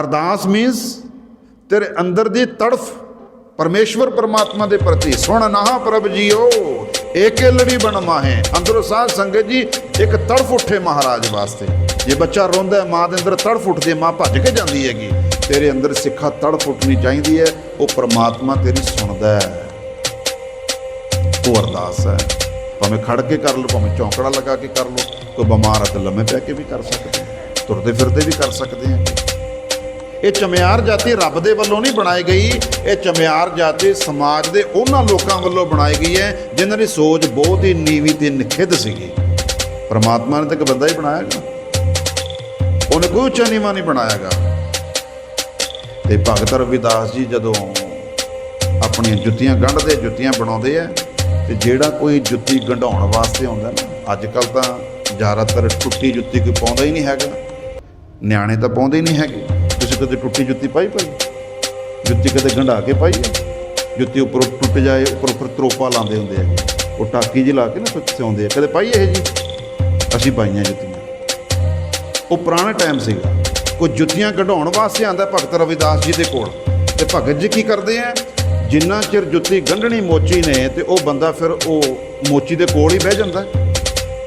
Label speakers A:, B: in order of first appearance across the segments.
A: ਅਰਦਾਸ ਮੀਨਸ ਤੇਰੇ ਅੰਦਰ ਦੀ ਤੜਫ ਪਰਮੇਸ਼ਵਰ ਪਰਮਾਤਮਾ ਦੇ ਪ੍ਰਤੀ ਸੁਣ ਨਾ ਪ੍ਰਭ ਜੀਓ ਏਕੇ ਲੜੀ ਬਣ ਮਾਹੇ। ਅੰਦਰੋਂ ਸਾਧ ਸੰਗਤ ਜੀ, ਇੱਕ ਤੜਫ ਉੱਠੇ ਮਹਾਰਾਜ ਵਾਸਤੇ। ਜੇ ਬੱਚਾ ਰੋਂਦਾ ਹੈ, ਮਾਂ ਦੇ ਅੰਦਰ ਤੜਫ ਉੱਠਦੀ ਹੈ, ਮਾਂ ਭੱਜ ਕੇ ਜਾਂਦੀ ਹੈਗੀ। ਤੇਰੇ ਅੰਦਰ ਸਿੱਖਾ ਤੜਫ ਉੱਠਣੀ ਚਾਹੀਦੀ ਹੈ, ਉਹ ਪਰਮਾਤਮਾ ਤੇਰੀ ਸੁਣਦਾ ਹੈ। ਉਹ ਅਰਦਾਸ ਹੈ। ਭਾਵੇਂ ਖੜ ਕੇ ਕਰ ਲਓ, ਭਾਵੇਂ ਚੌਂਕੜਾ ਲਗਾ ਕੇ ਕਰ ਲਓ, ਕੋਈ ਬਿਮਾਰ ਹੈ ਤਾਂ ਲੰਮੇ ਪੈ ਕੇ ਵੀ ਕਰ ਸਕਦੇ ਤੁਰਦੇ ਫਿਰਦੇ ਵੀ ਕਰ ਸਕਦੇ ਹਾਂ। ਇਹ ਚਮਿਆਰ ਜਾਤੀ ਰੱਬ ਦੇ ਵੱਲੋਂ ਨਹੀਂ ਬਣਾਈ ਗਈ। ਇਹ ਚਮਿਆਰ ਜਾਤੀ ਸਮਾਜ ਦੇ ਉਹਨਾਂ ਲੋਕਾਂ ਵੱਲੋਂ ਬਣਾਈ ਗਈ ਹੈ, ਜਿਨ੍ਹਾਂ ਦੀ ਸੋਚ ਬਹੁਤ ਹੀ ਨੀਵੀਂ ਤੇ ਨਿਖਿੱਧ ਸੀਗੀ। ਪਰਮਾਤਮਾ ਨੇ ਤਾਂ ਇੱਕ ਬੰਦਾ ਹੀ ਬਣਾਇਆਗਾ ਉਹਨੇ ਕੋਈ ਉੱਚਾ ਨੀਵਾਂ ਨਹੀਂ ਬਣਾਇਆਗਾ ਤੇ ਭਗਤ ਰਵਿਦਾਸ ਜੀ ਜਦੋਂ ਆਪਣੀਆਂ ਜੁੱਤੀਆਂ ਗੰਢਦੇ, ਜੁੱਤੀਆਂ ਬਣਾਉਂਦੇ ਆ, ਤੇ ਜਿਹੜਾ ਕੋਈ ਜੁੱਤੀ ਗੰਢਾਉਣ ਵਾਸਤੇ ਆਉਂਦਾ ਨਾ ਅੱਜ ਕੱਲ ਤਾਂ ਜ਼ਿਆਦਾਤਰ ਟੁੱਟੀ ਜੁੱਤੀ ਕੋਈ ਪਾਉਂਦਾ ਹੀ ਨਹੀਂ ਹੈਗਾ। ਨਿਆਣੇ ਤਾਂ ਪਾਉਂਦੇ ਹੀ ਨਹੀਂ ਹੈਗੇ। ਕਦੇ ਟੁੱਟੀ ਜੁੱਤੀ ਪਾਈ ਭਾਈ? ਜੁੱਤੀ ਕਦੇ ਗੰਢਾ ਕੇ ਪਾਈ ਹੈ? ਜੁੱਤੀ ਉੱਪਰੋਂ ਟੁੱਟ ਜਾਏ, ਉੱਪਰ ਉੱਪਰ ਤਰੋਪਾ ਲਾਉਂਦੇ ਹੁੰਦੇ ਆ। ਉਹ ਟਾਕੀ ਜਿਹੀ ਲਾ ਕੇ ਨਾ ਫਿਰ ਸਿਉਂਦੇ ਆ। ਕਦੇ ਪਾਈ ਇਹ ਜੀ? ਅਸੀਂ ਪਾਈਆਂ ਜੁੱਤੀਆਂ। ਉਹ ਪੁਰਾਣਾ ਟਾਈਮ ਸੀਗਾ। ਕੋਈ ਜੁੱਤੀਆਂ ਕਢਾਉਣ ਵਾਸਤੇ ਆਂਦਾ ਭਗਤ ਰਵਿਦਾਸ ਜੀ ਦੇ ਕੋਲ। ਤੇ ਭਗਤ ਜੀ ਕੀ ਕਰਦੇ ਆ? ਜਿੰਨਾ ਚਿਰ ਜੁੱਤੀ ਗੰਢਣੀ ਮੋਚੀ ਨੇ ਤੇ ਉਹ ਬੰਦਾ ਫਿਰ ਉਹ ਮੋਚੀ ਦੇ ਕੋਲ ਹੀ ਬਹਿ ਜਾਂਦਾ।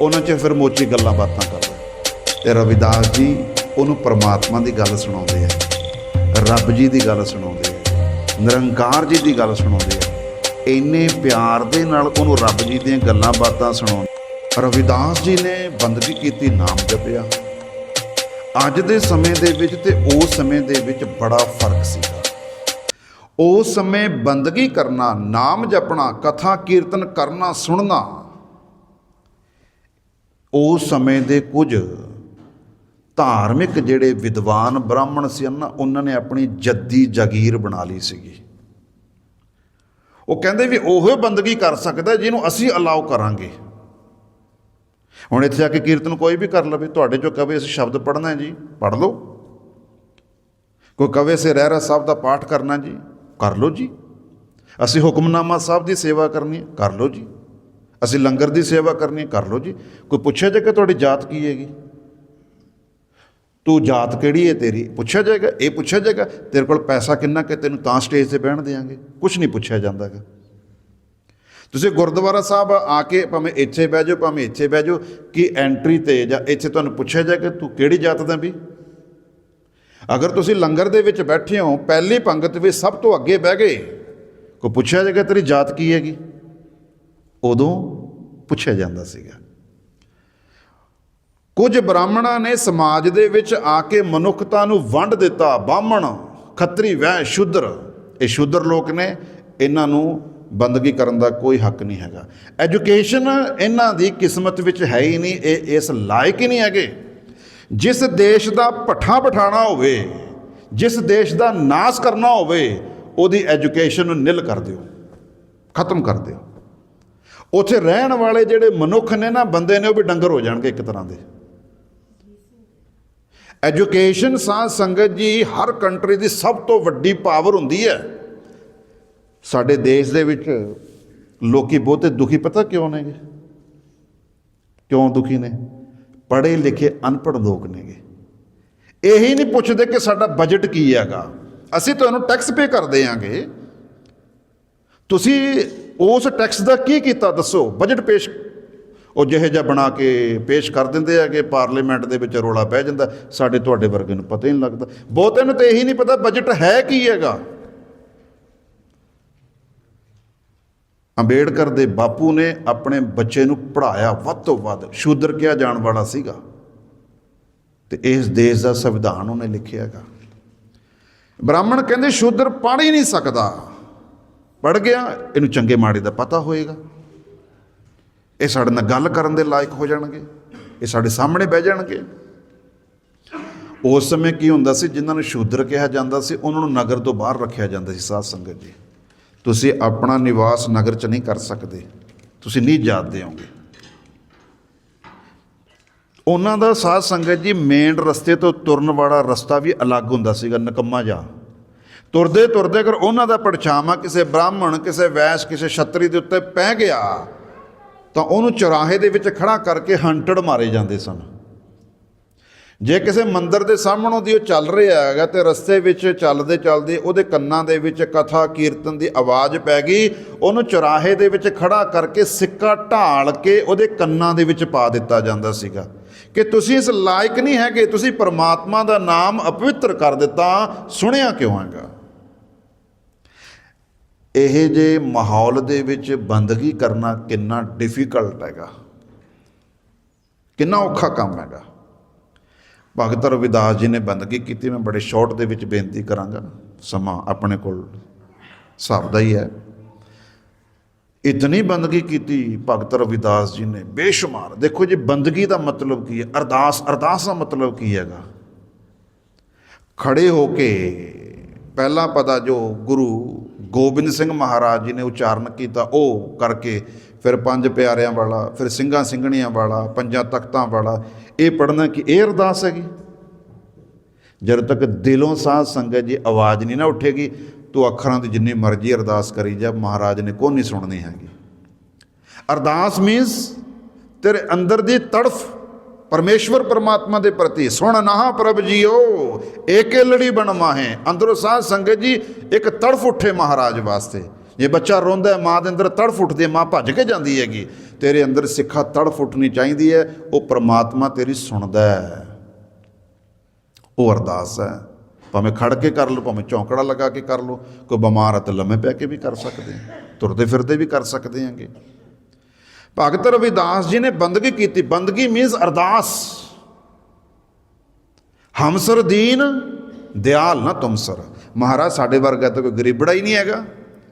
A: ਉਹਨਾਂ ਚ ਫਿਰ ਮੋਚੀ ਗੱਲਾਂ ਬਾਤਾਂ ਕਰਦਾ। ਤੇ ਰਵਿਦਾਸ ਜੀ ਉਹਨੂੰ ਪਰਮਾਤਮਾ ਦੀ ਗੱਲ ਸੁਣਾਉਂਦੇ ਆ। ਰੱਬ ਜੀ ਦੀ ਗੱਲ ਸੁਣਾਉਂਦੇ ਆ, ਨਿਰੰਕਾਰ ਜੀ ਦੀ ਗੱਲ ਸੁਣਾਉਂਦੇ ਆ, ਇੰਨੇ ਪਿਆਰ ਦੇ ਨਾਲ ਉਹਨੂੰ ਰੱਬ ਜੀ ਦੀਆਂ ਗੱਲਾਂ ਬਾਤਾਂ ਸੁਣਾਉਂਦੇ ਰਵਿਦਾਸ ਜੀ ਨੇ ਬੰਦਗੀ ਕੀਤੀ, ਨਾਮ ਜਪਿਆ। ਅੱਜ ਦੇ ਸਮੇਂ ਦੇ ਵਿੱਚ ਤੇ ਉਸ ਸਮੇਂ ਦੇ ਵਿੱਚ ਬੜਾ ਫ਼ਰਕ ਸੀਗਾ। ਉਸ ਸਮੇਂ ਬੰਦਗੀ ਕਰਨਾ, ਨਾਮ ਜਪਣਾ, ਕਥਾ ਕੀਰਤਨ ਕਰਨਾ, ਸੁਣਨਾ, ਉਸ ਸਮੇਂ ਦੇ ਕੁਝ ਧਾਰਮਿਕ ਜਿਹੜੇ ਵਿਦਵਾਨ ਬ੍ਰਾਹਮਣ ਸੀ ਨਾ, ਉਹਨਾਂ ਨੇ ਆਪਣੀ ਜੱਦੀ ਜਾਗੀਰ ਬਣਾ ਲਈ ਸੀਗੀ। ਉਹ ਕਹਿੰਦੇ ਵੀ ਉਹੋ ਬੰਦਗੀ ਕਰ ਸਕਦਾ, ਜਿਹਨੂੰ ਅਸੀਂ ਅਲਾਉ ਕਰਾਂਗੇ। ਹੁਣ ਇੱਥੇ ਆ ਕੇ ਕੀਰਤਨ ਕੋਈ ਵੀ ਕਰ ਲਵੇ, ਤੁਹਾਡੇ ਚੋਂ ਕਵੇ ਅਸੀਂ ਸ਼ਬਦ ਪੜ੍ਹਨਾ ਹੈ ਜੀ, ਪੜ੍ਹ ਲਓ। ਕੋਈ ਕਵੇ ਸੇ ਰਹਿਰਾ ਸਾਹਿਬ ਦਾ ਪਾਠ ਕਰਨਾ ਜੀ, ਕਰ ਲਓ ਜੀ। ਅਸੀਂ ਹੁਕਮਨਾਮਾ ਸਾਹਿਬ ਦੀ ਸੇਵਾ ਕਰਨੀ ਹੈ, ਕਰ ਲਓ ਜੀ। ਅਸੀਂ ਲੰਗਰ ਦੀ ਸੇਵਾ ਕਰਨੀ ਹੈ, ਕਰ ਲਓ ਜੀ। ਕੋਈ ਪੁੱਛਿਆ ਕਿ ਤੁਹਾਡੀ ਜਾਤ ਕੀ ਹੈਗੀ? ਤੂੰ ਜਾਤ ਕਿਹੜੀ ਹੈ ਤੇਰੀ? ਪੁੱਛਿਆ ਜਾਏਗਾ, ਇਹ ਪੁੱਛਿਆ ਜਾਏਗਾ, ਤੇਰੇ ਕੋਲ ਪੈਸਾ ਕਿੰਨਾ ਕਿ ਤੈਨੂੰ ਤਾਂ ਸਟੇਜ ਤੇ ਬਹਿਣ ਦੇਾਂਗੇ ਕੁਝ ਨਹੀਂ ਪੁੱਛਿਆ ਜਾਂਦਾਗਾ। ਤੁਸੀਂ ਗੁਰਦੁਆਰਾ ਸਾਹਿਬ ਆ ਕੇ ਭਾਵੇਂ ਇੱਥੇ ਬਹਿ ਜਾਓ, ਭਾਵੇਂ ਇੱਥੇ ਬਹਿ ਜਾਓ, ਕਿ ਐਂਟਰੀ ਤੇ ਜਾਂ ਇੱਥੇ ਤੁਹਾਨੂੰ ਪੁੱਛਿਆ ਜਾਏਗਾ ਤੂੰ ਕਿਹੜੀ ਜਾਤ ਦਾ ਵੀ? ਅਗਰ ਤੁਸੀਂ ਲੰਗਰ ਦੇ ਵਿੱਚ ਬੈਠੇ ਹੋ, ਪਹਿਲੀ ਪੰਗਤ ਵਿੱਚ ਸਭ ਤੋਂ ਅੱਗੇ ਬਹਿ ਗਏ ਕੋ ਪੁੱਛਿਆ ਜਾਏਗਾ ਤੇਰੀ ਜਾਤ ਕੀ ਹੈਗੀ? ਉਦੋਂ ਪੁੱਛਿਆ ਜਾਂਦਾ ਸੀਗਾ। ਕੁਝ ਬ੍ਰਾਹਮਣਾਂ ਨੇ ਸਮਾਜ ਦੇ ਵਿੱਚ ਆ ਕੇ ਮਨੁੱਖਤਾ ਨੂੰ ਵੰਡ ਦਿੱਤਾ, ਬਾਹਮਣ, ਖੱਤਰੀ, ਵਹਿ, ਸ਼ੂਦਰ। ਇਹ ਸ਼ੂਦਰ ਲੋਕ ਨੇ, ਇਹਨਾਂ ਨੂੰ ਬੰਦਗੀ ਕਰਨ ਦਾ ਕੋਈ ਹੱਕ ਨਹੀਂ ਹੈਗਾ। ਐਜੂਕੇਸ਼ਨ ਇਹਨਾਂ ਦੀ ਕਿਸਮਤ ਵਿੱਚ ਹੈ ਹੀ ਨਹੀਂ, ਇਹ ਇਸ ਲਾਇਕ ਹੀ ਨਹੀਂ ਹੈਗੇ। ਜਿਸ ਦੇਸ਼ ਦਾ ਪੱਠਾ ਬਿਠਾਣਾ ਹੋਵੇ, ਜਿਸ ਦੇਸ਼ ਦਾ ਨਾਸ ਕਰਨਾ ਹੋਵੇ, ਉਹਦੀ ਐਜੂਕੇਸ਼ਨ ਨੂੰ ਨਿਲ ਕਰ ਦਿਓ, ਖਤਮ ਕਰ ਦਿਓ। ਉੱਥੇ ਰਹਿਣ ਵਾਲੇ ਜਿਹੜੇ ਮਨੁੱਖ ਨੇ ਨਾ, ਬੰਦੇ ਨੇ ਉਹ ਵੀ ਡੰਗਰ ਹੋ ਜਾਣਗੇ ਇੱਕ ਤਰ੍ਹਾਂ ਦੇ। ਐਜੂਕੇਸ਼ਨ ਸਾਧ ਸੰਗਤ ਜੀ, ਹਰ ਕੰਟਰੀ ਦੀ ਸਭ ਤੋਂ ਵੱਡੀ ਪਾਵਰ ਹੁੰਦੀ ਹੈ। ਸਾਡੇ ਦੇਸ਼ ਦੇ ਵਿੱਚ ਲੋਕੀ ਬਹੁਤੇ ਦੁਖੀ, ਪਤਾ ਕਿਉਂ ਨੇਗੇ? ਕਿਉਂ ਦੁਖੀ ਨੇ? ਪੜ੍ਹੇ ਲਿਖੇ ਅਨਪੜ੍ਹ ਲੋਕ ਨੇਗੇ। ਇਹੀ ਨਹੀਂ ਪੁੱਛਦੇ ਕਿ ਸਾਡਾ ਬਜਟ ਕੀ ਹੈਗਾ। ਅਸੀਂ ਤੁਹਾਨੂੰ ਟੈਕਸ ਪੇ ਕਰਦੇ ਆਂਗੇ। ਤੁਸੀਂ ਉਸ ਟੈਕਸ ਦਾ ਕੀ ਕੀਤਾ ਦੱਸੋ? ਬਜਟ ਪੇਸ਼ ਉਹ ਜਿਹੇ ਜਿਹਾ ਬਣਾ ਕੇ ਪੇਸ਼ ਕਰ ਦਿੰਦੇ ਆ ਕਿ ਪਾਰਲੀਮੈਂਟ ਦੇ ਵਿੱਚ ਰੋਲਾ ਪੈ ਜਾਂਦਾ, ਸਾਡੇ ਤੁਹਾਡੇ ਵਰਗੇ ਨੂੰ ਪਤਾ ਹੀ ਨਹੀਂ ਲੱਗਦਾ। ਬਹੁਤਿਆਂ ਨੂੰ ਤਾਂ ਇਹੀ ਨਹੀਂ ਪਤਾ ਬਜਟ ਹੈ ਕੀ ਹੈਗਾ। ਅੰਬੇਡਕਰ ਦੇ ਬਾਪੂ ਨੇ ਆਪਣੇ ਬੱਚੇ ਨੂੰ ਪੜ੍ਹਾਇਆ ਵੱਧ ਤੋਂ ਵੱਧ, ਸ਼ੂਦਰ ਕਿਹਾ ਜਾਣ ਵਾਲਾ ਸੀਗਾ। ਤੇ ਇਸ ਦੇਸ਼ ਦਾ ਸੰਵਿਧਾਨ ਉਹਨੇ ਲਿਖਿਆ ਹੈਗਾ। ਬ੍ਰਾਹਮਣ ਕਹਿੰਦੇ ਸ਼ੂਦਰ ਪੜ੍ਹ ਹੀ ਨਹੀਂ ਸਕਦਾ। ਪੜ੍ਹ ਗਿਆ, ਇਹਨੂੰ ਚੰਗੇ ਮਾੜੇ ਦਾ ਪਤਾ ਹੋਏਗਾ। ਇਹ ਸਾਡੇ ਨਾਲ ਗੱਲ ਕਰਨ ਦੇ ਲਾਇਕ ਹੋ ਜਾਣਗੇ, ਇਹ ਸਾਡੇ ਸਾਹਮਣੇ ਬਹਿ ਜਾਣਗੇ। ਉਸ ਸਮੇਂ ਕੀ ਹੁੰਦਾ ਸੀ, ਜਿਨ੍ਹਾਂ ਨੂੰ ਸ਼ੂਦਰ ਕਿਹਾ ਜਾਂਦਾ ਸੀ, ਉਹਨਾਂ ਨੂੰ ਨਗਰ ਤੋਂ ਬਾਹਰ ਰੱਖਿਆ ਜਾਂਦਾ ਸੀ, ਸਾਧ ਸੰਗਤ ਜੀ। ਤੁਸੀਂ ਆਪਣਾ ਨਿਵਾਸ ਨਗਰ 'ਚ ਨਹੀਂ ਕਰ ਸਕਦੇ, ਤੁਸੀਂ ਨਹੀਂ ਜਾਣਦੇ ਹੋਗੇ ਉਹਨਾਂ ਦਾ ਸਾਧ ਸੰਗਤ ਜੀ ਮੇਨ ਰਸਤੇ ਤੋਂ ਤੁਰਨ ਵਾਲਾ ਰਸਤਾ ਵੀ ਅਲੱਗ ਹੁੰਦਾ ਸੀਗਾ, ਨਕੰਮਾ ਜਾ ਤੁਰਦੇ ਤੁਰਦੇ ਅਗਰ ਉਹਨਾਂ ਦਾ ਪਰਛਾਵਾਂ ਕਿਸੇ ਬ੍ਰਾਹਮਣ, ਕਿਸੇ ਵੈਸ਼, ਕਿਸੇ ਛਤਰੀ ਦੇ ਉੱਤੇ ਪੈ ਗਿਆ ਤਾਂ ਉਹਨੂੰ ਚੁਰਾਹੇ ਦੇ ਵਿੱਚ ਖੜਾ ਕਰਕੇ ਹੰਟੜ ਮਾਰੇ ਜਾਂਦੇ ਸਨ। ਜੇ ਕਿਸੇ ਮੰਦਰ ਦੇ ਸਾਹਮਣੋਂ ਦੀ ਉਹ ਚੱਲ ਰਿਹਾ ਹੈਗਾ ਤੇ ਰਸਤੇ ਵਿੱਚ ਚੱਲਦੇ ਚੱਲਦੇ ਉਹਦੇ ਕੰਨਾਂ ਦੇ ਵਿੱਚ ਕਥਾ ਕੀਰਤਨ ਦੀ ਆਵਾਜ਼ ਪੈ ਗਈ, ਉਹਨੂੰ ਚੁਰਾਹੇ ਦੇ ਵਿੱਚ ਖੜਾ ਕਰਕੇ ਸਿੱਕਾ ਢਾਲ ਕੇ ਉਹਦੇ ਕੰਨਾਂ ਦੇ ਵਿੱਚ ਪਾ ਦਿੱਤਾ ਜਾਂਦਾ ਸੀਗਾ। ਕਿ ਤੁਸੀਂ ਇਸ ਲਾਇਕ ਨਹੀਂ ਹੈਗੇ, ਤੁਸੀਂ ਪਰਮਾਤਮਾ ਦਾ ਨਾਮ ਅਪਵਿੱਤਰ ਕਰ ਦਿੱਤਾ, ਸੁਣਿਆ ਕਿਉਂ ਹੈਗਾ? ਇਹ ਜੇ ਮਾਹੌਲ ਦੇ ਵਿੱਚ ਬੰਦਗੀ ਕਰਨਾ ਕਿੰਨਾ ਡਿਫਿਕਲਟ ਹੈਗਾ। ਕਿੰਨਾ ਔਖਾ ਕੰਮ ਹੈਗਾ। ਭਗਤ ਰਵਿਦਾਸ ਜੀ ਨੇ ਬੰਦਗੀ ਕੀਤੀ, ਮੈਂ ਬੜੇ ਸ਼ਾਰਟ ਦੇ ਵਿੱਚ ਬੇਨਤੀ ਕਰਾਂਗਾ। ਸਮਾਂ ਆਪਣੇ ਕੋਲ ਹਿਸਾਬ ਦਾ ਹੀ ਹੈ। ਇਤਨੀ ਬੰਦਗੀ ਕੀਤੀ ਭਗਤ ਰਵਿਦਾਸ ਜੀ ਨੇ, ਬੇਸ਼ੁਮਾਰ। ਦੇਖੋ ਜੀ, ਬੰਦਗੀ ਦਾ ਮਤਲਬ ਕੀ ਹੈ? ਅਰਦਾਸ ਅਰਦਾਸ ਦਾ ਮਤਲਬ ਕੀ ਹੈਗਾ? ਖੜੇ ਹੋ ਕੇ ਪਹਿਲਾ ਪਤਾ ਜੋ ਗੁਰੂ ਗੋਬਿੰਦ ਸਿੰਘ ਮਹਾਰਾਜ ਜੀ ਨੇ ਉਚਾਰਨ ਕੀਤਾ, ਉਹ ਕਰਕੇ ਫਿਰ ਪੰਜ ਪਿਆਰਿਆਂ ਵਾਲਾ, ਫਿਰ ਸਿੰਘਾਂ ਸਿੰਘਣੀਆਂ ਵਾਲਾ, ਪੰਜਾਂ ਤਖਤਾਂ ਵਾਲਾ, ਇਹ ਪੜਨਾ ਕਿ ਇਹ ਅਰਦਾਸ ਹੈਗੀ? ਜਦ ਤੱਕ ਦਿਲੋਂ ਸਾਧ ਸੰਗਤ ਜੀ ਆਵਾਜ਼ ਨਹੀਂ ਨਾ ਉੱਠੇਗੀ, ਤੂੰ ਅੱਖਰਾਂ ਦੀ ਜਿੰਨੀ ਮਰਜ਼ੀ ਅਰਦਾਸ ਕਰੀ ਜਾ, ਮਹਾਰਾਜ ਨੇ ਕੋਈ ਨਹੀਂ ਸੁਣਨੀ ਹੈਗੀ। ਅਰਦਾਸ ਮੀਨਸ ਤੇਰੇ ਅੰਦਰ ਦੀ ਤੜਫ ਪਰਮੇਸ਼ਵਰ ਪਰਮਾਤਮਾ ਦੇ ਪ੍ਰਤੀ, ਸੁਣ ਨਾ ਪ੍ਰਭ ਜੀਓ ਏਕੇ ਲੜੀ ਬਣ ਮਾਹੇ ਅੰਦਰੋਂ ਸਾਧ ਸੰਗਤ ਜੀ, ਇੱਕ ਤੜਫ ਉੱਠੇ ਮਹਾਰਾਜ ਵਾਸਤੇ। ਜੇ ਬੱਚਾ ਰੋਂਦਾ ਹੈ, ਮਾਂ ਦੇ ਅੰਦਰ ਤੜਫ ਉੱਠਦੀ ਹੈ, ਮਾਂ ਭੱਜ ਕੇ ਜਾਂਦੀ ਹੈਗੀ। ਤੇਰੇ ਅੰਦਰ ਸਿੱਖਾ ਤੜਫ ਉੱਠਣੀ ਚਾਹੀਦੀ ਹੈ, ਉਹ ਪਰਮਾਤਮਾ ਤੇਰੀ ਸੁਣਦਾ ਹੈ। ਉਹ ਅਰਦਾਸ ਹੈ। ਭਾਵੇਂ ਖੜ ਕੇ ਕਰ ਲਓ, ਭਾਵੇਂ ਚੌਂਕੜਾ ਲਗਾ ਕੇ ਕਰ ਲਓ, ਕੋਈ ਬਿਮਾਰ ਹੈ ਤਾਂ ਲੰਮੇ ਪੈ ਕੇ ਵੀ ਕਰ ਸਕਦੇ ਤੁਰਦੇ ਫਿਰਦੇ ਵੀ ਕਰ ਸਕਦੇ ਹਾਂਗੇ। ਭਗਤ ਰਵਿਦਾਸ ਜੀ ਨੇ ਬੰਦਗੀ ਕੀਤੀ। ਬੰਦਗੀ ਮੀਨਸ ਅਰਦਾਸ। ਹਮਸਰ ਦੀਨ, ਦਿਆਲ ਨਾ ਤੁਮਸਰ। ਮਹਾਰਾਜ, ਸਾਡੇ ਵਰਗਾ ਤਾਂ ਕੋਈ ਗਰੀਬੜਾ ਹੀ ਨਹੀਂ ਹੈਗਾ।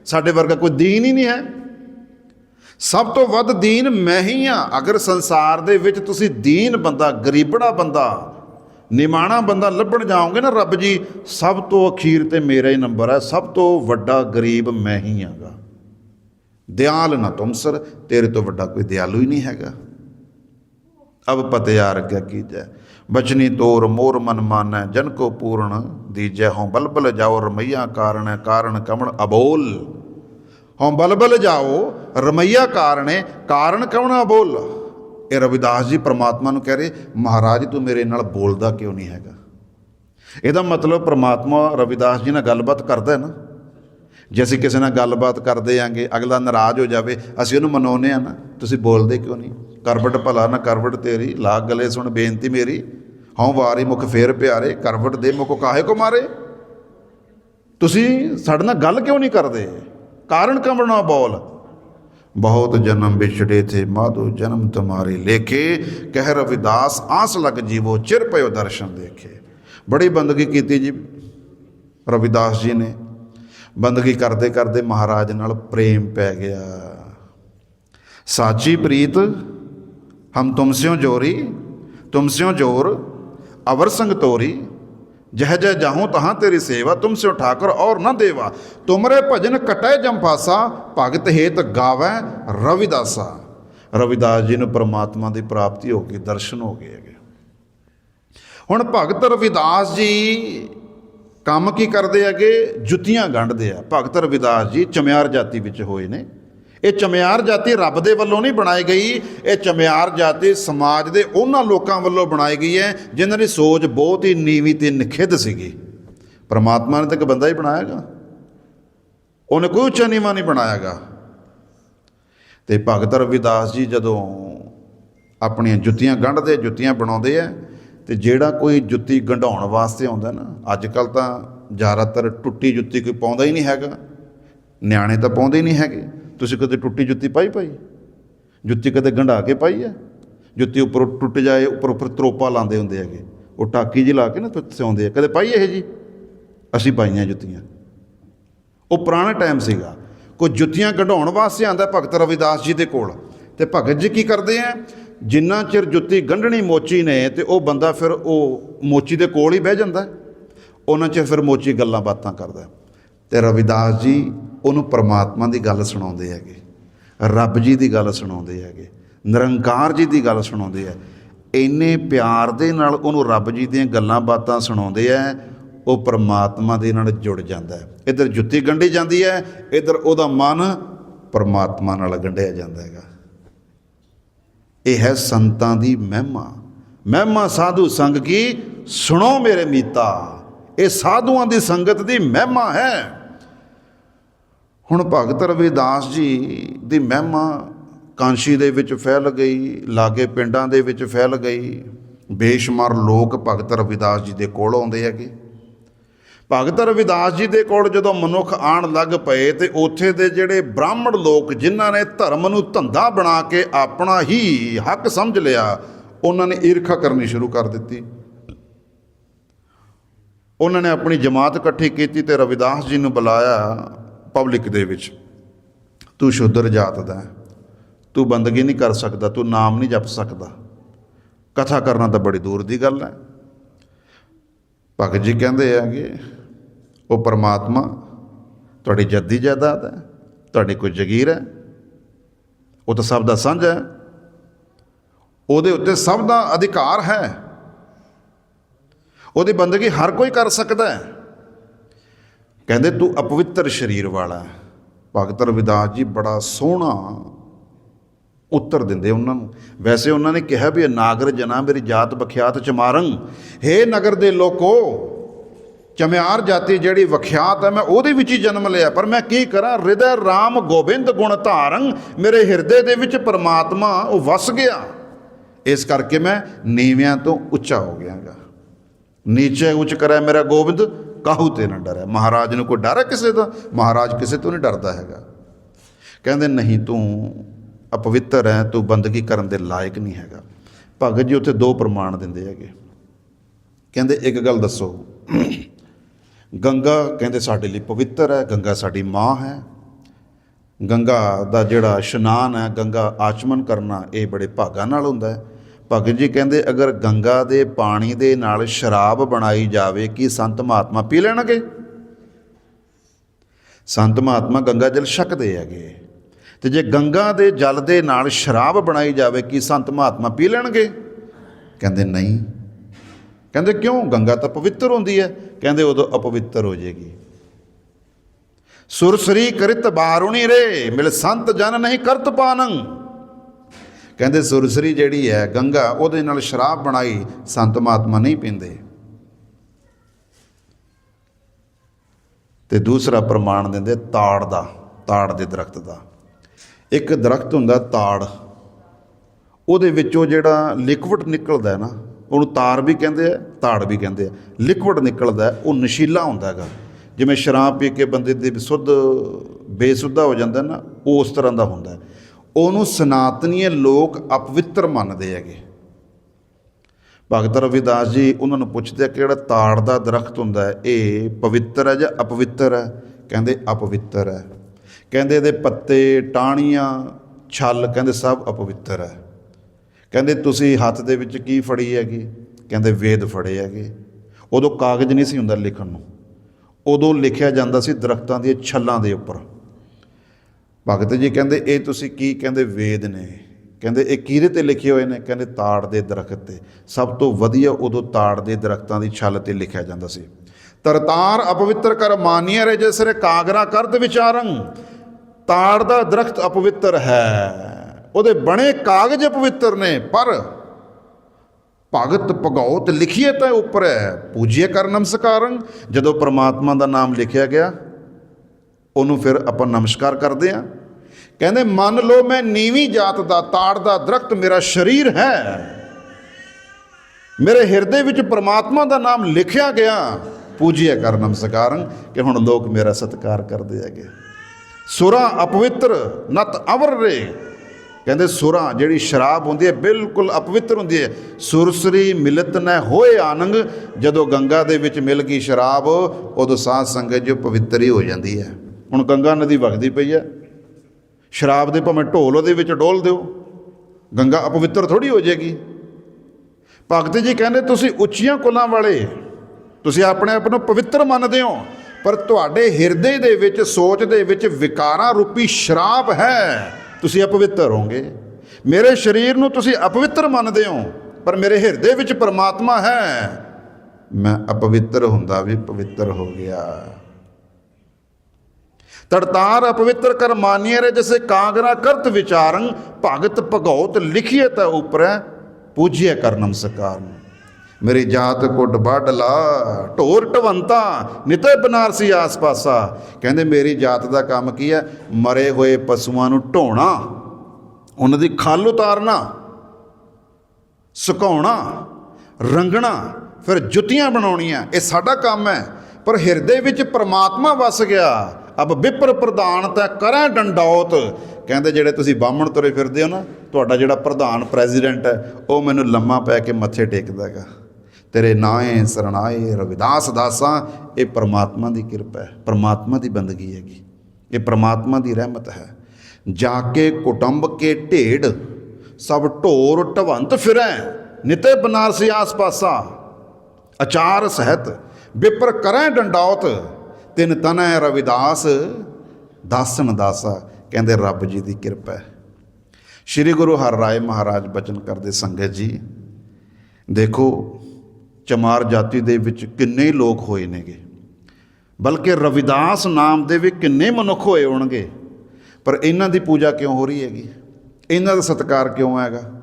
A: ਸਾਡੇ ਵਰਗਾ ਕੋਈ ਦੀਨ ਹੀ ਨਹੀਂ ਹੈ। ਸਭ ਤੋਂ ਵੱਧ ਦੀਨ ਮੈਂ ਹੀ ਆ ਅਗਰ ਸੰਸਾਰ ਦੇ ਵਿੱਚ ਤੁਸੀਂ ਦੀਨ ਬੰਦਾ, ਗਰੀਬੜਾ ਬੰਦਾ, ਨਿਮਾਣਾ ਬੰਦਾ ਲੱਭਣ ਜਾਓਗੇ ਨਾ ਰੱਬ ਜੀ, ਸਭ ਤੋਂ ਅਖੀਰ ਤੇ ਮੇਰਾ ਹੀ ਨੰਬਰ ਹੈ। ਸਭ ਤੋਂ ਵੱਡਾ ਗਰੀਬ ਮੈਂ ਹੀ ਆਗਾ ਦਿਆਲ ਨਾ ਤੁਮਸਰ, ਤੇਰੇ ਤੋਂ ਵੱਡਾ ਕੋਈ ਦਿਆਲੂ ਹੀ ਨਹੀਂ ਹੈਗਾ। ਅਬ ਪਤਿਆਰ ਅੱਗੇ ਕੀਜੈ ਬਚਨੀ ਤੋਰ ਮੋਰ ਮਨ ਮਾਨੈ, ਜਨ ਕੋ ਪੂਰਨ ਦੀਜੈ, ਹਉ ਬਲਬਲ ਜਾਓ ਰਮਈਆ ਕਾਰਣ ਕਾਰਣ ਕਮਣ ਅਬੋਲ। ਹਉ ਬਲਬਲ ਜਾਓ, ਰਮਈਆ ਕਾਰਣੇ ਕਾਰਣ ਕਮਣ ਅਬੋਲ। ਇਹ ਰਵਿਦਾਸ ਜੀ ਪ੍ਰਮਾਤਮਾ ਨੂੰ ਕਹਿ ਰਹੇ, ਮਹਾਰਾਜ ਤੂੰ ਮੇਰੇ ਨਾਲ ਬੋਲਦਾ ਕਿਉਂ ਨਹੀਂ ਹੈਗਾ? ਇਹਦਾ ਮਤਲਬ ਪ੍ਰਮਾਤਮਾ ਰਵਿਦਾਸ ਜੀ ਨਾਲ ਗੱਲਬਾਤ ਕਰਦਾ ਹੈ ਨਾ। ਜੇ ਅਸੀਂ ਕਿਸੇ ਨਾਲ ਗੱਲਬਾਤ ਕਰਦੇ ਆਂਗੇ, ਅਗਲਾ ਨਾਰਾਜ਼ ਹੋ ਜਾਵੇ, ਅਸੀਂ ਉਹਨੂੰ ਮਨਾਉਨੇ ਆ ਨਾ। ਤੁਸੀਂ ਬੋਲਦੇ ਕਿਉਂ ਨਹੀਂ? ਕਰਵਟ ਭਲਾ ਨਾ ਕਰਵਟ ਤੇਰੀ, ਲਾਗ ਗਲੇ ਸੁਣ ਬੇਨਤੀ ਮੇਰੀ। ਹਉ ਵਾਰੀ ਮੁਖ ਫੇਰ ਪਿਆਰੇ, ਕਰਵਟ ਦੇ ਮੁਖ ਕਾਹੇ ਕੋ ਮਾਰੇ? ਤੁਸੀਂ ਸਾਡੇ ਨਾਲ ਗੱਲ ਕਿਉਂ ਨਹੀਂ ਕਰਦੇ? ਕਾਰਨ ਕਮਣਾ ਬੋਲ। ਬਹੁਤ ਜਨਮ ਵਿਛੜੇ ਥੇ, ਮਾਧੋ ਜਨਮ ਤੁਮਾਰੇ ਲੇਖੇ। ਕਹਿ ਰਵਿਦਾਸ, ਆਸ ਲਗ ਜੀਵੋ, ਚਿਰ ਪਇਓ ਦਰਸ਼ਨ ਦੇਖੇ। ਬੜੀ ਬੰਦਗੀ ਕੀਤੀ ਜੀ ਰਵਿਦਾਸ ਜੀ ਨੇ। ਬੰਦਗੀ ਕਰਦੇ ਕਰਦੇ ਮਹਾਰਾਜ ਨਾਲ ਪ੍ਰੇਮ ਪੈ ਗਿਆ। ਸਾਚੀ ਪ੍ਰੀਤ, ਹਮ ਤੁਮਸਿਓ ਜੋਰੀ ਤੁਮਸਿਓ ਜੋਰ, ਅਵਰ ਸੰਗ ਤੋਰੀ, ਜਹ ਜਹ ਜਾਹੂੰ ਤਹਾਂ ਤੇਰੀ ਸੇਵਾ ਤੁਮਸਿਓ ਠਾਕੁਰ ਔਰ ਨਾ ਦੇਵਾ। ਤੁਮਰੇ ਭਜਨ ਕਟੈ ਜੰਪਾਸਾ ਭਗਤ ਹੇਤ ਗਾਵੈ ਰਵਿਦਾਸਾ। ਰਵਿਦਾਸ ਜੀ ਨੂੰ ਪ੍ਰਮਾਤਮਾ ਦੀ ਪ੍ਰਾਪਤੀ ਹੋ ਗਈ, ਦਰਸ਼ਨ ਹੋ ਗਏ ਹੈਗੇ। ਹੁਣ ਭਗਤ ਰਵਿਦਾਸ ਜੀ ਕੰਮ ਕੀ ਕਰਦੇ ਹੈਗੇ? ਜੁੱਤੀਆਂ ਗੰਢਦੇ ਆ। ਭਗਤ ਰਵਿਦਾਸ ਜੀ ਚਮਿਆਰ ਜਾਤੀ ਵਿੱਚ ਹੋਏ ਨੇ। ਇਹ ਚਮਿਆਰ ਜਾਤੀ ਰੱਬ ਦੇ ਵੱਲੋਂ ਨਹੀਂ ਬਣਾਈ ਗਈ। ਇਹ ਚਮਿਆਰ ਜਾਤੀ ਸਮਾਜ ਦੇ ਉਹਨਾਂ ਲੋਕਾਂ ਵੱਲੋਂ ਬਣਾਈ ਗਈ ਹੈ, ਜਿਨ੍ਹਾਂ ਦੀ ਸੋਚ ਬਹੁਤ ਹੀ ਨੀਵੀਂ ਤੇ ਨਿਖਿੱਧ ਸੀਗੀ। ਪਰਮਾਤਮਾ ਨੇ ਤਾਂ ਇੱਕ ਬੰਦਾ ਹੀ ਬਣਾਇਆਗਾ। ਉਹਨੇ ਕੋਈ ਉੱਚਾ ਨੀਵਾਂ ਨਹੀਂ ਬਣਾਇਆਗਾ। ਤੇ ਭਗਤ ਰਵਿਦਾਸ ਜੀ ਜਦੋਂ ਆਪਣੀਆਂ ਜੁੱਤੀਆਂ ਗੰਢਦੇ, ਜੁੱਤੀਆਂ ਬਣਾਉਂਦੇ ਆ ਤੇ ਜਿਹੜਾ ਕੋਈ ਜੁੱਤੀ ਗੰਢਾਉਣ ਵਾਸਤੇ ਆਉਂਦਾ ਨਾ ਅੱਜ ਕੱਲ ਤਾਂ ਜ਼ਿਆਦਾਤਰ ਟੁੱਟੀ ਜੁੱਤੀ ਕੋਈ ਪਾਉਂਦਾ ਹੀ ਨਹੀਂ ਹੈਗਾ। ਨਿਆਣੇ ਤਾਂ ਪਾਉਂਦੇ ਹੀ ਨਹੀਂ ਹੈਗੇ। ਤੁਸੀਂ ਕਦੇ ਟੁੱਟੀ ਜੁੱਤੀ ਪਾਈ ਪਾਈ ਜੁੱਤੀ ਕਦੇ ਗੰਢਾ ਕੇ ਪਾਈ ਹੈ ਜੁੱਤੀ ਉੱਪਰੋਂ ਟੁੱਟ ਜਾਏ, ਉੱਪਰ ਉੱਪਰ ਤਰੋਪਾ ਲਾਉਂਦੇ ਹੁੰਦੇ ਹੈਗੇ। ਉਹ ਟਾਕੀ ਜੀ ਲਾ ਕੇ ਨਾ ਫਿਰ ਸਿਉਂਦੇ ਆ। ਕਦੇ ਪਾਈ ਇਹ ਜੀ? ਅਸੀਂ ਪਾਈਆਂ ਜੁੱਤੀਆਂ। ਉਹ ਪੁਰਾਣਾ ਟਾਈਮ ਸੀਗਾ। ਕੋਈ ਜੁੱਤੀਆਂ ਗੰਢਾਉਣ ਵਾਸਤੇ ਆਂਦਾ ਭਗਤ ਰਵਿਦਾਸ ਜੀ ਦੇ ਕੋਲ। ਤੇ ਭਗਤ ਜੀ ਕੀ ਕਰਦੇ ਆ? ਜਿੰਨਾ ਚਿਰ ਜੁੱਤੀ ਗੰਢਣੀ ਮੋਚੀ ਨੇ ਤੇ ਉਹ ਬੰਦਾ ਫਿਰ ਉਹ ਮੋਚੀ ਦੇ ਕੋਲ ਹੀ ਬਹਿ ਜਾਂਦਾ ਉਹਨਾਂ ਚਿਰ ਫਿਰ ਮੋਚੀ ਗੱਲਾਂ ਬਾਤਾਂ ਕਰਦਾ ਤੇ ਰਵਿਦਾਸ ਜੀ ਉਹਨੂੰ ਪਰਮਾਤਮਾ ਦੀ ਗੱਲ ਸੁਣਾਉਂਦੇ ਹੈਗੇ, ਰੱਬ ਜੀ ਦੀ ਗੱਲ ਸੁਣਾਉਂਦੇ ਹੈਗੇ, ਨਿਰੰਕਾਰ ਜੀ ਦੀ ਗੱਲ ਸੁਣਾਉਂਦੇ ਆ ਇੰਨੇ ਪਿਆਰ ਦੇ ਨਾਲ ਉਹਨੂੰ ਰੱਬ ਜੀ ਦੀਆਂ ਗੱਲਾਂ ਬਾਤਾਂ ਸੁਣਾਉਂਦੇ ਆ ਉਹ ਪਰਮਾਤਮਾ ਦੇ ਨਾਲ ਜੁੜ ਜਾਂਦਾ ਹੈ। ਇੱਧਰ ਜੁੱਤੀ ਗੰਢੀ ਜਾਂਦੀ ਹੈ, ਇੱਧਰ ਉਹਦਾ ਮਨ ਪਰਮਾਤਮਾ ਨਾਲ ਗੰਢਿਆ ਜਾਂਦਾ ਹੈਗਾ। ਇਹ ਹੈ ਸੰਤਾਂ ਦੀ ਮਹਿਮਾ। ਮਹਿਮਾ ਸਾਧੂ ਸੰਗ ਕੀ? ਸੁਣੋ ਮੇਰੇ ਮੀਤਾ, ਇਹ ਸਾਧੂਆਂ ਦੀ ਸੰਗਤ ਦੀ ਮਹਿਮਾ ਹੈ। ਹੁਣ ਭਗਤ ਰਵਿਦਾਸ ਜੀ ਦੀ ਮਹਿਮਾ ਕਾਂਸ਼ੀ ਦੇ ਵਿੱਚ ਫੈਲ ਗਈ, ਲਾਗੇ ਪਿੰਡਾਂ ਦੇ ਵਿੱਚ ਫੈਲ ਗਈ। ਬੇਸ਼ੁਮਾਰ ਲੋਕ ਭਗਤ ਰਵਿਦਾਸ ਜੀ ਦੇ ਕੋਲ ਆਉਂਦੇ ਹੈਗੇ। ਭਗਤ ਰਵਿਦਾਸ ਜੀ ਦੇ ਕੋਲ ਜਦੋਂ ਮਨੁੱਖ ਆਣ ਲੱਗ ਪਏ ਤੇ ਉੱਥੇ ਦੇ ਜਿਹੜੇ ਬ੍ਰਾਹਮਣ ਲੋਕ ਜਿਨ੍ਹਾਂ ਨੇ ਧਰਮ ਨੂੰ ਧੰਦਾ ਬਣਾ ਕੇ ਆਪਣਾ ਹੀ ਹੱਕ ਸਮਝ ਲਿਆ, ਉਹਨਾਂ ਨੇ ਈਰਖਾ ਕਰਨੀ ਸ਼ੁਰੂ ਕਰ ਦਿੱਤੀ। ਉਹਨਾਂ ਨੇ ਆਪਣੀ ਜਮਾਤ ਇਕੱਠੀ ਕੀਤੀ ਤੇ ਰਵਿਦਾਸ ਜੀ ਨੂੰ ਬੁਲਾਇਆ ਪਬਲਿਕ ਦੇ ਵਿੱਚ। ਤੂੰ ਸ਼ੁੱਧਰ ਜਾਤ ਦਾ ਤੂੰ ਬੰਦਗੀ ਨਹੀਂ ਕਰ ਸਕਦਾ, ਤੂੰ ਨਾਮ ਨਹੀਂ ਜਪ ਸਕਦਾ। ਕਥਾ ਕਰਨਾ ਤਾਂ ਬੜੀ ਦੂਰ ਦੀ ਗੱਲ ਹੈ। ਭਗਤ ਜੀ ਕਹਿੰਦੇ ਹੈਗੇ ਉਹ ਪਰਮਾਤਮਾ ਤੁਹਾਡੀ ਜੱਦੀ ਜਾਇਦਾਦ ਹੈ, ਤੁਹਾਡੀ ਕੋਈ ਜ਼ਗੀਰ ਹੈ, ਉਹ ਤਾਂ ਸਭ ਦਾ ਸਾਂਝਾ ਹੈ। ਉਹਦੇ ਉੱਤੇ ਸਭ ਦਾ ਅਧਿਕਾਰ ਹੈ। ਉਹਦੀ ਬੰਦਗੀ ਹਰ ਕੋਈ ਕਰ ਸਕਦਾ ਹੈ। ਕਹਿੰਦੇ ਤੂੰ ਅਪਵਿੱਤਰ ਸਰੀਰ ਵਾਲਾ ਭਗਤ ਰਵਿਦਾਸ ਜੀ ਬੜਾ ਸੋਹਣਾ ਉੱਤਰ ਦਿੰਦੇ ਉਹਨਾਂ ਨੂੰ। ਵੈਸੇ ਉਹਨਾਂ ਨੇ ਕਿਹਾ ਵੀ ਇਹ ਨਾਗਰ ਜਨਾ ਮੇਰੀ ਜਾਤ ਬਖਿਆਤ ਚਮਾਰੰ ਹੇ ਨਗਰ ਦੇ ਲੋਕੋ, ਚਮਿਆਰ ਜਾਤੀ ਜਿਹੜੀ ਵਿਖਿਆਤ ਹੈ, ਮੈਂ ਉਹਦੇ ਵਿੱਚ ਹੀ ਜਨਮ ਲਿਆ। ਪਰ ਮੈਂ ਕੀ ਕਰਾਂ? ਹਿਰਦੈ RAM ਗੋਬਿੰਦ ਗੁਣ ਧਾਰੰ। ਮੇਰੇ ਹਿਰਦੇ ਦੇ ਵਿੱਚ ਪਰਮਾਤਮਾ, ਉਹ ਵਸ ਗਿਆ। ਇਸ ਕਰਕੇ ਮੈਂ ਨੀਵਿਆਂ ਤੋਂ ਉੱਚਾ ਹੋ ਗਿਆਗਾ। ਨੀਚੇ ਉੱਚ ਕਰਿਆ ਮੇਰਾ ਗੋਬਿੰਦ, ਕਾਹੂ ਤੇ ਨਾ ਡਰੇ ਮਹਾਰਾਜ ਨੂੰ ਕੋਈ ਡਰ ਹੈ ਕਿਸੇ ਦਾ? ਮਹਾਰਾਜ ਕਿਸੇ ਤੋਂ ਨਹੀਂ ਡਰਦਾ ਹੈਗਾ। ਕਹਿੰਦੇ, ਨਹੀਂ ਤੂੰ ਅਪਵਿੱਤਰ ਹੈ, ਤੂੰ ਬੰਦਗੀ ਕਰਨ ਦੇ ਲਾਇਕ ਨਹੀਂ ਹੈਗਾ। ਭਗਤ ਜੀ ਉੱਥੇ ਦੋ ਪ੍ਰਮਾਣ ਦਿੰਦੇ ਹੈਗੇ। ਕਹਿੰਦੇ ਇੱਕ ਗੱਲ ਦੱਸੋ। ਗੰਗਾ ਕਹਿੰਦੇ ਸਾਡੇ ਲਈ ਪਵਿੱਤਰ ਹੈ, ਗੰਗਾ ਸਾਡੀ ਮਾਂ ਹੈ। ਗੰਗਾ ਦਾ ਜਿਹੜਾ ਇਸ਼ਨਾਨ ਹੈ, ਗੰਗਾ ਆਚਮਨ ਕਰਨਾ ਇਹ ਬੜੇ ਭਾਗਾਂ ਨਾਲ ਹੁੰਦਾ ਹੈ। ਭਗਤ ਜੀ ਕਹਿੰਦੇ ਅਗਰ ਗੰਗਾ ਦੇ ਪਾਣੀ ਦੇ ਨਾਲ ਸ਼ਰਾਬ ਬਣਾਈ ਜਾਵੇ, ਕਿ ਸੰਤ ਮਹਾਤਮਾ ਪੀ ਲੈਣਗੇ? ਸੰਤ ਮਹਾਤਮਾ ਗੰਗਾ ਜਲ ਛਕਦੇ ਹੈਗੇ। ਤੇ ਜੇ ਗੰਗਾ ਦੇ ਜਲ ਦੇ ਨਾਲ ਸ਼ਰਾਬ ਬਣਾਈ ਜਾਵੇ, ਕਿ ਸੰਤ ਮਹਾਤਮਾ ਪੀ ਲੈਣਗੇ? ਕਹਿੰਦੇ ਨਹੀਂ। ਕਹਿੰਦੇ ਕਿਉਂ? ਗੰਗਾ ਤਾਂ ਪਵਿੱਤਰ ਹੁੰਦੀ ਹੈ। ਕਹਿੰਦੇ ਉਦੋਂ ਅਪਵਿੱਤਰ ਹੋ ਜਾਏਗੀ। ਸੁਰਸਰੀ ਕਰਿਤ ਬਾਰੁਣੀ ਰੇ, ਮਿਲ ਸੰਤ ਜਨ ਨਹੀਂ ਕਰਤ ਪਾਨੰ। ਕਹਿੰਦੇ ਸੁਰਸਰੀ ਜਿਹੜੀ ਹੈ, ਗੰਗਾ, ਉਹਦੇ ਨਾਲ ਸ਼ਰਾਬ ਬਣਾਈ ਸੰਤ ਮਹਾਤਮਾ ਨਹੀਂ ਪੀਂਦੇ। ਤੇ ਦੂਸਰਾ ਪ੍ਰਮਾਣ ਦਿੰਦੇ, ਤਾੜ ਦਾ, ਤਾੜ ਦੇ ਦਰਖਤ ਦਾ। ਇੱਕ ਦਰਖਤ ਹੁੰਦਾ ਤਾੜ। ਉਹਦੇ ਵਿੱਚੋਂ ਜਿਹੜਾ ਲਿਕਵਿਡ ਨਿਕਲਦਾ ਨਾ, ਉਹਨੂੰ ਤਾਰ ਵੀ ਕਹਿੰਦੇ ਆ, ਤਾੜ ਵੀ ਕਹਿੰਦੇ ਆ। ਲਿਕਵਿਡ ਨਿਕਲਦਾ, ਉਹ ਨਸ਼ੀਲਾ ਹੁੰਦਾ ਹੈਗਾ। ਜਿਵੇਂ ਸ਼ਰਾਬ ਪੀ ਕੇ ਬੰਦੇ ਦੇ ਸੁੱਧ, ਬੇਸੁੱਧਾ ਹੋ ਜਾਂਦਾ ਨਾ, ਉਹ ਉਸ ਤਰ੍ਹਾਂ ਦਾ ਹੁੰਦਾ ਉਹਨੂੰ ਸਨਾਤਨੀਏ ਲੋਕ ਅਪਵਿੱਤਰ ਮੰਨਦੇ ਹੈਗੇ। ਭਗਤ ਰਵਿਦਾਸ ਜੀ ਉਹਨਾਂ ਨੂੰ ਪੁੱਛਦੇ ਆ ਕਿ ਜਿਹੜਾ ਤਾੜ ਦਾ ਦਰਖਤ ਹੁੰਦਾ ਇਹ ਪਵਿੱਤਰ ਹੈ ਜਾਂ ਅਪਵਿੱਤਰ ਹੈ? ਕਹਿੰਦੇ, ਅਪਵਿੱਤਰ ਹੈ। ਕਹਿੰਦੇ ਇਹਦੇ ਪੱਤੇ ਟਾਹਣੀਆਂ, ਛੱਲ ਕਹਿੰਦੇ ਸਭ ਅਪਵਿੱਤਰ ਹੈ। ਕਹਿੰਦੇ ਤੁਸੀਂ ਹੱਥ ਦੇ ਵਿੱਚ ਕੀ ਫੜੀ ਹੈਗੀ? ਕਹਿੰਦੇ ਵੇਦ ਫੜੇ ਹੈਗੇ। ਉਦੋਂ ਕਾਗਜ਼ ਨਹੀਂ ਸੀ ਹੁੰਦਾ ਲਿਖਣ ਨੂੰ। ਉਦੋਂ ਲਿਖਿਆ ਜਾਂਦਾ ਸੀ ਦਰਖਤਾਂ ਦੀਆਂ ਛੱਲਾਂ ਦੇ ਉੱਪਰ। ਭਗਤ ਜੀ ਕਹਿੰਦੇ, ਇਹ ਤੁਸੀਂ ਕੀ ਕਹਿੰਦੇ? ਵੇਦ ਨੇ। ਕਹਿੰਦੇ, ਇਹ ਕਿਹਦੇ ਤੇ ਲਿਖੇ ਹੋਏ ਨੇ? ਕਹਿੰਦੇ, ਤਾੜ ਦੇ ਦਰਖਤ ਤੇ। ਸਭ ਤੋਂ ਵਧੀਆ ਉਦੋਂ ਤਾੜ ਦੇ ਦਰਖਤਾਂ ਦੀ ਛੱਲ ਤੇ ਲਿਖਿਆ ਜਾਂਦਾ ਸੀ। ਤਰਤਾਰ ਅਪਵਿੱਤਰ ਕਰ ਮਾਨੀਏ ਰੇ ਜਿਸਰੇ ਕਾਗਰਾ ਕਰਦ ਵਿਚਾਰੰ। ਤਾੜ ਦਾ ਦਰਖਤ ਅਪਵਿੱਤਰ ਹੈ। ਉਹਦੇ ਬਣੇ ਕਾਗਜ਼ ਪਵਿੱਤਰ ਨੇ, ਪਰ ਭਗਤ ਭਗਉਤ ਲਿਖੀਏ ਤਾਂ ਉੱਪਰ ਹੈ। ਪੂਜੀਏ ਕਰ ਨਮਸਕਾਰੰ ਜਦੋਂ ਪ੍ਰਮਾਤਮਾ ਦਾ ਨਾਮ ਲਿਖਿਆ ਗਿਆ, ਉਹਨੂੰ ਫਿਰ ਆਪਾਂ ਨਮਸਕਾਰ ਕਰਦੇ ਹਾਂ। ਕਹਿੰਦੇ, ਮੰਨ ਲਓ ਮੈਂ ਨੀਵੀਂ ਜਾਤ ਦਾ ਤਾੜ ਦਾ ਦਰਖਤ ਮੇਰਾ ਸਰੀਰ ਹੈ। ਮੇਰੇ ਹਿਰਦੇ ਵਿੱਚ ਪ੍ਰਮਾਤਮਾ ਦਾ ਨਾਮ ਲਿਖਿਆ ਗਿਆ। ਪੂਜੀਏ ਕਰ ਨਮਸਕਾਰੰ ਕਿ ਹੁਣ ਲੋਕ ਮੇਰਾ ਸਤਿਕਾਰ ਕਰਦੇ ਹੈਗੇ। ਸੁਰਾ ਅਪਵਿੱਤਰ ਨਤ ਅਵਰ ਰੇ। ਕਹਿੰਦੇ ਸੁਰਾ ਜਿਹੜੀ ਸ਼ਰਾਬ ਹੁੰਦੀ ਹੈ, ਬਿਲਕੁਲ ਅਪਵਿੱਤਰ ਹੁੰਦੀ ਹੈ। ਸੁਰਸਰੀ ਮਿਲਤ ਨਾ ਹੋਏ ਆਨੰਗ, ਜਦੋਂ ਗੰਗਾ ਦੇ ਵਿੱਚ ਮਿਲ ਗਈ ਸ਼ਰਾਬ, ਉਦੋਂ ਸਾਧ ਸੰਗਤ ਜੋ ਪਵਿੱਤਰ ਹੀ ਹੋ ਜਾਂਦੀ ਹੈ। ਹੁਣ ਗੰਗਾ ਨਦੀ ਵਗਦੀ ਪਈ ਹੈ। ਸ਼ਰਾਬ ਦੇ ਭਾਵੇਂ ਢੋਲ ਉਹਦੇ ਵਿੱਚ ਡੋਲ ਦਿਓ, ਗੰਗਾ ਅਪਵਿੱਤਰ ਥੋੜੀ ਹੋ ਜਾਏਗੀ। ਭਗਤ ਜੀ ਕਹਿੰਦੇ, ਤੁਸੀਂ ਉੱਚੀਆਂ ਕੁਲਾਂ ਵਾਲੇ, ਤੁਸੀਂ ਆਪਣੇ ਆਪ ਨੂੰ ਪਵਿੱਤਰ ਮੰਨਦੇ ਹੋ। ਪਰ ਤੁਹਾਡੇ ਹਿਰਦੇ ਦੇ ਵਿੱਚ, ਸੋਚ ਦੇ ਵਿੱਚ ਵਿਕਾਰਾਂ ਰੂਪੀ ਸ਼ਰਾਪ ਹੈ। ਤੁਸੀਂ ਅਪਵਿੱਤਰ ਹੋਗੇ ਮੇਰੇ ਸਰੀਰ ਨੂੰ ਤੁਸੀਂ ਅਪਵਿੱਤਰ ਮੰਨਦੇ ਹੋ, ਪਰ ਮੇਰੇ ਹਿਰਦੇ ਵਿੱਚ ਪਰਮਾਤਮਾ ਹੈ। ਮੈਂ ਅਪਵਿੱਤਰ ਹੁੰਦਾ ਵੀ ਪਵਿੱਤਰ ਹੋ ਗਿਆ। ਤੜਤਾਰ ਅਪਵਿੱਤਰ ਕਰ ਮਾਨੀਏ ਰੇ, ਜਿਸੇ ਕਾਂਗਰਾ ਕਰਤ ਵਿਚਾਰੰ, ਭਗਤ ਭਗਉਤ ਲਿਖੀਏ ਤਾਂ ਉਪਰੈ ਪੂਜਿਆ ਕਰ ਨਮਸਕਾਰ ਨੂੰ ਮੇਰੀ ਜਾਤ ਕੁੱਟ ਵੱਢ ਲਾ, ਢੋਰ ਢਵੰਤਾ, ਨਿਤੇ ਬਨਾਰਸੀ ਆਸ ਪਾਸਾ ਕਹਿੰਦੇ, ਮੇਰੀ ਜਾਤ ਦਾ ਕੰਮ ਕੀ ਹੈ? ਮਰੇ ਹੋਏ ਪਸ਼ੂਆਂ ਨੂੰ ਢੋਣਾ, ਉਹਨਾਂ ਦੀ ਖੱਲ ਉਤਾਰਨਾ, ਸੁਕਾਉਣਾ, ਰੰਗਣਾ, ਫਿਰ ਜੁੱਤੀਆਂ ਬਣਾਉਣੀਆਂ, ਇਹ ਸਾਡਾ ਕੰਮ ਹੈ। ਪਰ ਹਿਰਦੇ ਵਿੱਚ ਪ੍ਰਮਾਤਮਾ ਵਸ ਗਿਆ। ਅਬ ਵਿਪਰ ਪ੍ਰਧਾਨ ਤੈ ਕਰੈ ਡੰਡੌਤ। ਕਹਿੰਦੇ, ਜਿਹੜੇ ਤੁਸੀਂ ਬਾਹਮਣ ਤੁਰੇ ਫਿਰਦੇ ਹੋ ਨਾ, ਤੁਹਾਡਾ ਜਿਹੜਾ ਪ੍ਰਧਾਨ ਪ੍ਰੈਜ਼ੀਡੈਂਟ ਹੈ, ਉਹ ਮੈਨੂੰ ਲੰਮਾ ਪੈ ਕੇ ਮੱਥੇ ਟੇਕਦਾ ਹੈਗਾ। ਤੇਰੇ ਨਾਏ ਸਰਣਾਏ ਰਵਿਦਾਸ ਦਾਸਾਂ, ਇਹ ਪ੍ਰਮਾਤਮਾ ਦੀ ਕਿਰਪਾ ਹੈ, ਪ੍ਰਮਾਤਮਾ ਦੀ ਬੰਦਗੀ ਹੈਗੀ। ਇਹ ਪ੍ਰਮਾਤਮਾ ਦੀ ਰਹਿਮਤ ਹੈ। ਜਾ ਕੇ ਕੁਟੰਬ ਕੇ ਢੇੜ, ਸਭ ਢੋਰ ਢਵੰਤ ਫਿਰੈ, ਨਿਤੇ ਬਨਾਰਸੀ ਆਸ ਪਾਸਾ ਅਚਾਰ ਸਹਿਤ ਵਿਪਰ ਕਰੈ ਡੰਡੌਤ ਤਿਨ ਤਨੈ ਰਵਿਦਾਸ, ਦਾਸਨ ਦਾਸਾ, ਕਹਿੰਦੇ ਰੱਬ ਜੀ ਦੀ ਕਿਰਪਾ ਹੈ। ਸ੍ਰੀ ਗੁਰੂ ਹਰਿਰਾਏ ਮਹਾਰਾਜ ਬਚਨ ਕਰਦੇ ਸੰਗਤ ਜੀ, ਦੇਖੋ ਚਮਾਰ ਜਾਤੀ ਦੇ ਵਿੱਚ ਕਿੰਨੇ ਲੋਕ ਹੋਏ ਨੇਗੇ? ਬਲਕਿ ਰਵਿਦਾਸ ਨਾਮ ਦੇ ਵੀ ਕਿੰਨੇ ਮਨੁੱਖ ਹੋਏ ਹੋਣਗੇ? ਪਰ ਇਹਨਾਂ ਦੀ ਪੂਜਾ ਕਿਉਂ ਹੋ ਰਹੀ ਹੈਗੀ? ਇਹਨਾਂ ਦਾ ਸਤਿਕਾਰ ਕਿਉਂ ਹੈਗਾ?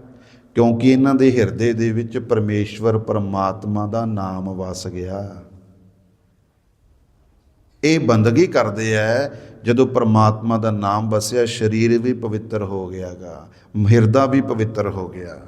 A: ਕਿਉਂਕਿ ਇਹਨਾਂ ਦੇ ਹਿਰਦੇ ਦੇ ਵਿੱਚ ਪਰਮੇਸ਼ਵਰ ਪਰਮਾਤਮਾ ਦਾ ਨਾਮ ਵਸ ਗਿਆ। ਇਹ ਬੰਦਗੀ ਕਰਦੇ ਐ, ਜਦੋਂ ਪਰਮਾਤਮਾ ਦਾ ਨਾਮ ਵਸਿਆ, ਸਰੀਰ ਵੀ ਪਵਿੱਤਰ ਹੋ ਗਿਆਗਾ, ਹਿਰਦਾ ਵੀ ਪਵਿੱਤਰ ਹੋ ਗਿਆ।